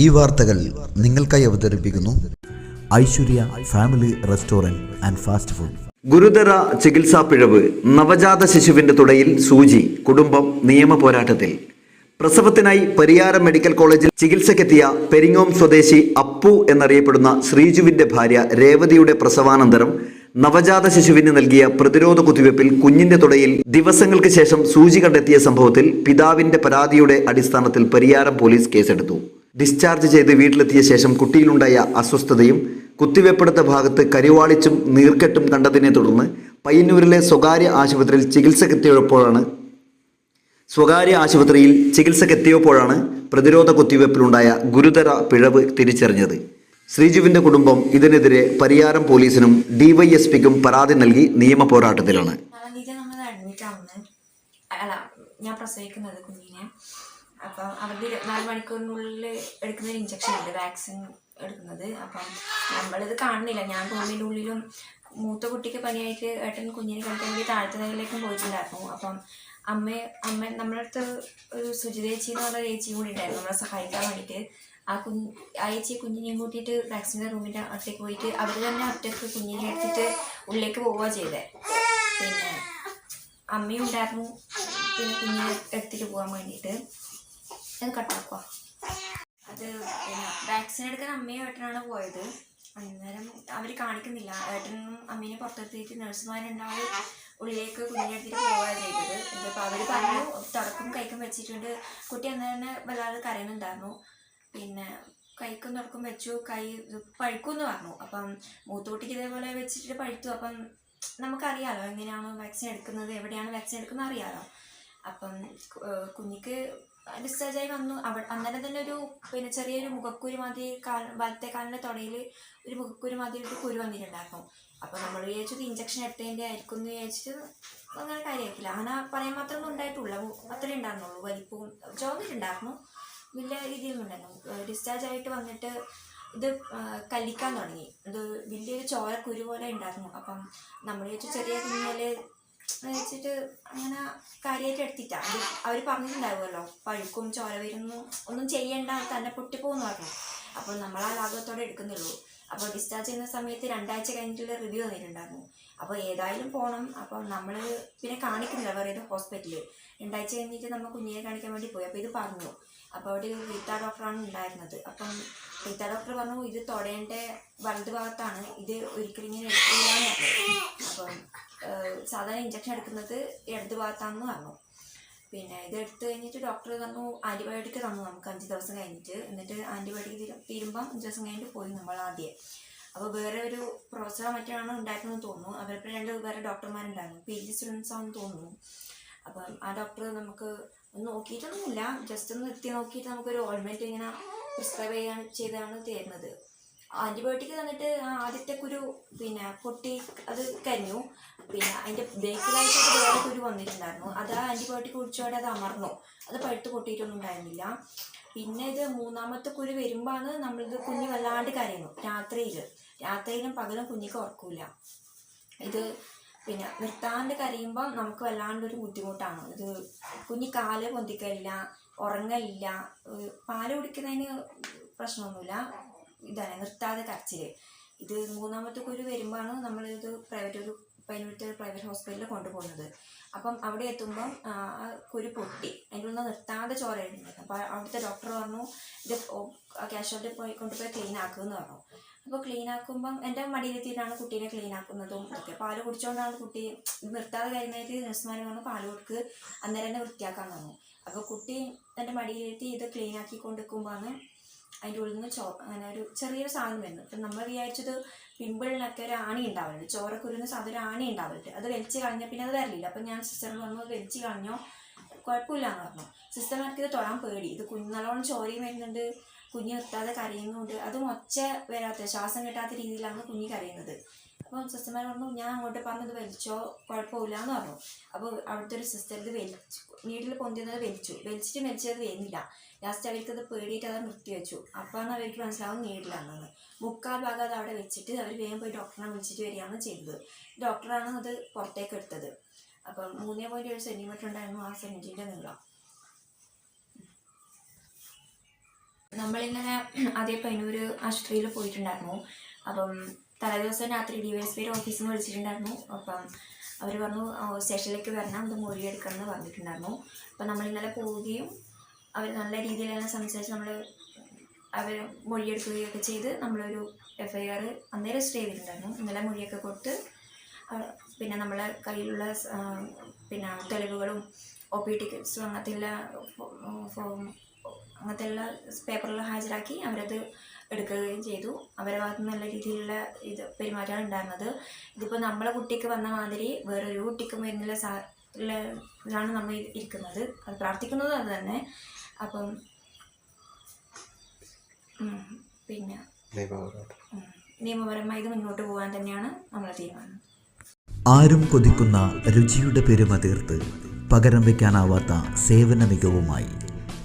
ഈ വാർത്തകൾ നിങ്ങൾക്കായി അവതരിപ്പിക്കുന്നു Aishwarya family restaurant and fast food. ഗുരുതര ചികിത്സാ പിഴവ് നവജാത ശിശുവിന്റെ തുടയിൽ സൂചി കുടുംബം നിയമ പോരാട്ടത്തിൽ. പ്രസവത്തിനായി പരിയാരം മെഡിക്കൽ കോളേജിൽ ചികിത്സക്കെത്തിയ പെരിങ്ങോം സ്വദേശി അപ്പു എന്നറിയപ്പെടുന്ന ശ്രീജുവിന്റെ ഭാര്യ രേവതിയുടെ പ്രസവാനന്തരം നവജാത ശിശുവിന് നൽകിയ പ്രതിരോധ കുത്തിവയ്പ്പിൽ കുഞ്ഞിന്റെ തുടയിൽ ദിവസങ്ങൾക്ക് ശേഷം സൂചി കണ്ടെത്തിയ സംഭവത്തിൽ പിതാവിന്റെ പരാതിയുടെ അടിസ്ഥാനത്തിൽ പരിയാരം പോലീസ് കേസെടുത്തു. ഡിസ്ചാർജ് ചെയ്ത് വീട്ടിലെത്തിയ ശേഷം കുട്ടിയിലുണ്ടായ അസ്വസ്ഥതയും കുത്തിവെപ്പെടുത്ത ഭാഗത്ത് കരിവാളിച്ചും നീർക്കെട്ടും കണ്ടതിനെ തുടർന്ന് പയ്യന്നൂരിലെ സ്വകാര്യ ആശുപത്രിയിൽ ചികിത്സക്കെത്തിയപ്പോഴാണ് സ്വകാര്യ ആശുപത്രിയിൽ ചികിത്സക്കെത്തിയപ്പോഴാണ് പ്രതിരോധ കുത്തിവയ്പ്പിലുണ്ടായ ഗുരുതര പിഴവ് തിരിച്ചറിഞ്ഞത്. ശ്രീജുവിന്റെ കുടുംബം ഇതിനെതിരെ പരിയാരം പോലീസിനും ഡിവൈഎസ്പിക്കും പരാതി നൽകി നിയമ പോരാട്ടത്തിലാണ്. ഞാൻ പ്രസവിക്കുന്നത് കുഞ്ഞിനെ. അപ്പം അവരുടെ ഇരുപത്തിനാല് മണിക്കൂറിനുള്ളിൽ എടുക്കുന്ന ഒരു ഇഞ്ചക്ഷൻ ഉണ്ട് വാക്സിൻ എടുക്കുന്നത്. അപ്പം നമ്മളിത് കാണുന്നില്ല. ഞാൻ റൂമിന്റെ ഉള്ളിലും മൂത്ത കുട്ടിക്ക് പനിയായിട്ട് ഏട്ടൻ കുഞ്ഞിനെ കളിക്കാൻ വേണ്ടി താഴത്തെ നിലയിലേക്കും പോയിട്ടുണ്ടായിരുന്നു. അപ്പം അമ്മ അമ്മ നമ്മുടെ അടുത്ത് ഒരു സുജിതേച്ചി എന്ന് പറഞ്ഞ ചേച്ചിയും കൂടി ഉണ്ടായിരുന്നു. നമ്മളെ സഹായിക്കാൻ വേണ്ടിയിട്ട്. ആ കുഞ്ഞ് ആ ചേച്ചി കുഞ്ഞിനെയും കൂട്ടിയിട്ട് വാക്സിന്റെ റൂമിന്റെ അടുത്തേക്ക് പോയിട്ട് അവർ തന്നെ ഒറ്റയ്ക്ക് കുഞ്ഞിനെ എടുത്തിട്ട് ഉള്ളിലേക്ക് പോവുക ചെയ്തേ. പിന്നെ അമ്മയും ഉണ്ടായിരുന്നു. പിന്നെ കുഞ്ഞിനെ എടുത്തിട്ട് പോകാൻ വേണ്ടിയിട്ട്. അത് കട്ടാക്കുക അത് പിന്നെ വാക്സിൻ എടുക്കാൻ അമ്മയും ഏട്ടനാണ് പോയത്. അന്നേരം അവർ കാണിക്കുന്നില്ല. ഏട്ടനും അമ്മീനെ പുറത്തെത്തിയിട്ട് നഴ്സുമാരുണ്ടാവും ഉള്ളിലേക്ക് കുഞ്ഞിനെടുത്തിട്ട് പോവുക ചെയ്തത്. ഇതിപ്പോൾ അവർ പറഞ്ഞു തുടക്കം കൈക്കും വെച്ചിട്ടുണ്ട്. കുട്ടി അന്ന് തന്നെ വല്ലാതെ കരയുന്നുണ്ടായിരുന്നു. പിന്നെ കൈക്കും തുടക്കം വെച്ചു. കൈ ഇത് പഴുക്കുമെന്ന് പറഞ്ഞു. അപ്പം മൂത്തൂട്ടിക്ക് ഇതേപോലെ വെച്ചിട്ട് പഴുത്തു. അപ്പം നമുക്കറിയാലോ എങ്ങനെയാണ് വാക്സിൻ എടുക്കുന്നത് എവിടെയാണ് വാക്സിൻ എടുക്കുന്നത് അറിയാലോ. അപ്പം കുഞ്ഞിക്ക് ഡിസ്ചാർജ് ആയി വന്നു അവ അന്നേരം തന്നെ ഒരു പിന്നെ ചെറിയൊരു മുഖക്കുരു മാതിരി വലത്തെ കാലിന്റെ തുടയിൽ ഒരു മുഖക്കുരു മാതിരി ഒരു കുരു വന്നിട്ടുണ്ടായിരുന്നു. അപ്പോൾ നമ്മൾ വിചാരിച്ചത് ഇഞ്ചക്ഷൻ എടുത്തതിന്റെ ആയിരിക്കും എന്ന് വിചാരിച്ചിട്ട് അങ്ങനെ കാര്യമാക്കില്ല അങ്ങനെ പറയാൻ മാത്രമൊന്നും ഉണ്ടായിട്ടുള്ളൂ. അത്രേ ഉണ്ടായിരുന്നുള്ളൂ. വലിപ്പവും ചോന്നിട്ടുണ്ടായിരുന്നു വലിയ രീതിയിലൊന്നും ഉണ്ടായിരുന്നു ഡിസ്ചാർജ് ആയിട്ട് വന്നിട്ട് ഇത് കല്ലിക്കാൻ തുടങ്ങി. ഇത് വലിയൊരു ചോര കുരു പോലെ ഉണ്ടായിരുന്നു. അപ്പം നമ്മൾ വിചാരിച്ചു ചെറിയ കുഞ്ഞാൽ വെച്ചിട്ട് അങ്ങനെ കാര്യമായിട്ട് എടുത്തിട്ടാ. അവർ പറഞ്ഞിട്ടുണ്ടാവുമല്ലോ. പഴുക്കും ചോര വരുന്നു. ഒന്നും ചെയ്യണ്ട. തന്നെ പൊട്ടിപ്പോന്ന് പറഞ്ഞു. അപ്പോൾ നമ്മൾ ആ ലാഭത്തോടെ എടുക്കുന്നുള്ളൂ. അപ്പോൾ ഡിസ്ചാർജ് ചെയ്യുന്ന സമയത്ത് രണ്ടാഴ്ച കഴിഞ്ഞിട്ടുള്ള റിവ്യൂ തന്നിട്ടുണ്ടായിരുന്നു അപ്പോൾ ഏതായാലും പോകണം അപ്പോൾ നമ്മൾ പിന്നെ കാണിക്കുന്നില്ല. വേറെ ഏത് ഹോസ്പിറ്റലിൽ രണ്ടാഴ്ച കഴിഞ്ഞിട്ട് നമ്മൾ കുഞ്ഞിനെ കാണിക്കാൻ വേണ്ടി പോയി. അപ്പോൾ ഇത് പറഞ്ഞു. അപ്പോൾ അവിടെ റീത്ത ഡോക്ടറാണ് ഉണ്ടായിരുന്നത്. അപ്പം റീത്ത ഡോക്ടർ പറഞ്ഞു ഇത് തൊടേണ്ട വലത് ഭാഗത്താണ് ഇത് ഒരിക്കലും ഇങ്ങനെ എടുക്കില്ല അപ്പം സാധാരണ ഇഞ്ചക്ഷൻ എടുക്കുന്നത് ഇടത് ഭാഗത്താണെന്ന് പറഞ്ഞു. പിന്നെ ഇത് എടുത്തു കഴിഞ്ഞിട്ട് ഡോക്ടർ തന്നു ആന്റിബയോട്ടിക് തന്നു നമുക്ക് അഞ്ച് ദിവസം കഴിഞ്ഞിട്ട്. എന്നിട്ട് ആന്റിബയോട്ടിക് തീരും തീരുമ്പോൾ അഞ്ച് ദിവസം കഴിഞ്ഞിട്ട് പോയി നമ്മൾ ആദ്യം. അപ്പോൾ വേറെ ഒരു പ്രൊഫസറോ മറ്റാണ് ഉണ്ടായിരുന്നെന്ന് തോന്നുന്നു. അവരിപ്പോൾ രണ്ട് വേറെ ഡോക്ടർമാരുണ്ടായിരുന്നു പി ജി സ്റ്റുഡൻസ് ആണെന്ന് തോന്നുന്നു. അപ്പം ആ ഡോക്ടർ നമുക്ക് നോക്കിയിട്ടൊന്നുമില്ല. ജസ്റ്റ് ഒന്ന് എത്തി നോക്കിയിട്ട് നമുക്കൊരു ഓൾമെന്റ് ഇങ്ങനെ പ്രിസ്ക്രൈബ് ചെയ്യാൻ ചെയ്താണ് തരുന്നത്. ആന്റിബയോട്ടിക് തന്നിട്ട് ആദ്യത്തെ കുരു പിന്നെ പൊട്ടി അത് കരിഞ്ഞു. പിന്നെ അതിന്റെ ബേക്കിലായിട്ട് വേറെ കുരു വന്നിട്ടുണ്ടായിരുന്നു. അത് ആ ആന്റിബയോട്ടിക് കുടിച്ചോടെ അത് അമർന്നു. അത് പഴുത്ത് പൊട്ടിയിട്ടൊന്നും ഉണ്ടായിരുന്നില്ല. പിന്നെ ഇത് മൂന്നാമത്തെ കുരു വരുമ്പോഴാണ് നമ്മളിത് കുഞ്ഞ് വല്ലാണ്ട് കരയുന്നു. രാത്രിയിൽ രാത്രിയിലും പകലും കുഞ്ഞിക്ക് ഉറക്കൂല ഇത് പിന്നെ നിർത്താണ്ട് കരയുമ്പോൾ നമുക്ക് വല്ലാണ്ടൊരു ബുദ്ധിമുട്ടാണ്. ഇത് കുഞ്ഞി കാൽ പൊന്തിക്കലില്ല ഉറങ്ങലില്ല പാൽ കുടിക്കുന്നതിന് പ്രശ്നമൊന്നുമില്ല. ഇതാണ് നിർത്താതെ കരച്ചിൽ. ഇത് മൂന്നാമത്തെ കുരു വരുമ്പോഴാണ് നമ്മളിത് പ്രൈവറ്റ് ഒരു പതിനൊരു പ്രൈവറ്റ് ഹോസ്പിറ്റലിൽ കൊണ്ടുപോകുന്നത്. അപ്പം അവിടെ എത്തുമ്പം കുരു പൊട്ടി. അതിന്റെ ഉള്ളിൽ നിർത്താതെ ചോര അപ്പോൾ അവിടുത്തെ ഡോക്ടർ പറഞ്ഞു ഇത് ക്യാഷ്വാലിറ്റി പോയി കൊണ്ടുപോയി ക്ലീൻ ആക്കുമെന്ന് പറഞ്ഞു. അപ്പോൾ ക്ലീൻ ആക്കുമ്പം എന്റെ മടിയിലെത്തിയിട്ടാണ് കുട്ടീനെ ക്ലീൻ ആക്കുന്നതും ഒക്കെ പാൽ കുടിച്ചുകൊണ്ടാണ് കുട്ടി നിർത്താതെ കഴിഞ്ഞായിട്ട് നഴ്സുമാർ പറഞ്ഞു പാൽ കൊടുക്ക്. അന്നേരം തന്നെ വൃത്തിയാക്കാൻ തന്നു അപ്പോൾ കുട്ടി എന്റെ മടിയിലെത്തി ഇത് ക്ലീൻ ആക്കി കൊണ്ടിരിക്കുമ്പോഴാണ് അതിന്റെ ഉള്ളിൽ നിന്ന് ചോ അങ്ങനെ ഒരു ചെറിയൊരു സാധനം വരുന്നു. അപ്പം നമ്മൾ വിചാരിച്ചത് പിമ്പിളിനൊക്കെ ഒരു ആണി ഉണ്ടാവില്ല ചോരക്കുരുന്ന് സാധനം ഒരു ആണി ഉണ്ടാവില്ല അത് വലിച്ച് കളഞ്ഞാൽ പിന്നെ അത് വരില്ല അപ്പം ഞാൻ സിസ്റ്ററിന് പറഞ്ഞു "അത് വലിച്ച് കളഞ്ഞോ? കുഴപ്പമില്ല എന്ന് പറഞ്ഞു. സിസ്റ്റർമാർക്ക് ഇത് തൊടാൻ പേടി. ഇത് കുഞ്ഞ് നല്ലോണം ചോരയും വരുന്നുണ്ട്. കുഞ്ഞ് നിർത്താതെ കരയുന്നുണ്ട്. അതും ഒച്ച വരാത്ത ശ്വാസം കിട്ടാത്ത രീതിയിലാണ് കുഞ്ഞ് കരയുന്നത്. അപ്പോൾ സിസ്റ്റർമാർ പറഞ്ഞു ഞാൻ അങ്ങോട്ട് പറഞ്ഞത് വലിച്ചോ കുഴപ്പമില്ല എന്ന് പറഞ്ഞു. അപ്പോൾ അവിടുത്തെ ഒരു സിസ്റ്റർ ഇത് വലിച്ചു വീട്ടിൽ പൊന്തിയത് വലിച്ചു. വലിച്ചിട്ട് വലിച്ചത് വരുന്നില്ല. ലാസ്റ്റ് അവർക്ക് അത് പേടിയിട്ട് അത് നിർത്തി വെച്ചു. അപ്പോഴാണ് അവർക്ക് മനസ്സിലാവും നീടിലാണെന്ന് മുക്കാൽ ഭാഗം അത് അവിടെ വെച്ചിട്ട് അവർ വേഗം പോയി ഡോക്ടറിനെ വിളിച്ചിട്ട് വരികയാണ് ചെയ്തത്. ഡോക്ടറാണ് അത് പുറത്തേക്ക് എടുത്തത്. അപ്പം മൂന്നേ പോയിന്റ് ഏഴ് സെന്റിമീറ്റർ ഉണ്ടായിരുന്നു ആ സെന്റിന്റെ നീളം. നമ്മളിങ്ങനെ അതേ പൈനൂര് ആശുപത്രിയിൽ പോയിട്ടുണ്ടായിരുന്നു. അപ്പം തലേദിവസം രാത്രി ഡി വൈ എസ് പിയുടെ ഓഫീസിൽ നിന്ന് വിളിച്ചിട്ടുണ്ടായിരുന്നു. അപ്പം അവർ പറഞ്ഞു "ആ, സ്റ്റേഷനിലേക്ക് വരണം അത് മൊഴി എടുക്കണം എന്ന് പറഞ്ഞിട്ടുണ്ടായിരുന്നു. അപ്പം നമ്മൾ ഇന്നലെ പോവുകയും അവർ നല്ല തന്നെ സംസാരിച്ച് നമ്മൾ അവർ മൊഴിയെടുക്കുകയൊക്കെ ചെയ്ത് നമ്മളൊരു എഫ് ഐ ആർ അന്നേ രജിസ്റ്റർ ചെയ്തിട്ടുണ്ടായിരുന്നു. ഇന്നലെ മൊഴിയൊക്കെ കൊടുത്ത് പിന്നെ നമ്മളെ കയ്യിലുള്ള പിന്നെ തെളിവുകളും ഒ പി ടിക്കറ്റ്സും അങ്ങനത്തെ എല്ലാ ഫോം പേപ്പറിൽ ഹാജരാക്കി അവരത് എടുക്കുകയും ചെയ്തു. അവരെ ഭാഗത്ത് നല്ല രീതിയിലുള്ള ഇത് പെരുമാറ്റമാണ് ഉണ്ടായിരുന്നത്. ഇതിപ്പോൾ നമ്മളെ കുട്ടിക്ക് വന്ന മാതിരി വേറൊരു കുട്ടിക്കും വരുന്നുള്ള സാ ാണ് ഇതാണ് നമ്മൾ ഇരിക്കുന്നത്. അത് പ്രാർത്ഥിക്കുന്നത് അത് തന്നെ. അപ്പം പിന്നെ നിയമപരമായി ഇത് മുന്നോട്ട് പോകാൻ തന്നെയാണ് നമ്മളെ തീരുമാനം. ആരും കൊതിക്കുന്ന രുചിയുടെ പെരുമ തീർത്ത് പകരം വയ്ക്കാനാവാത്ത സേവന മികവുമായി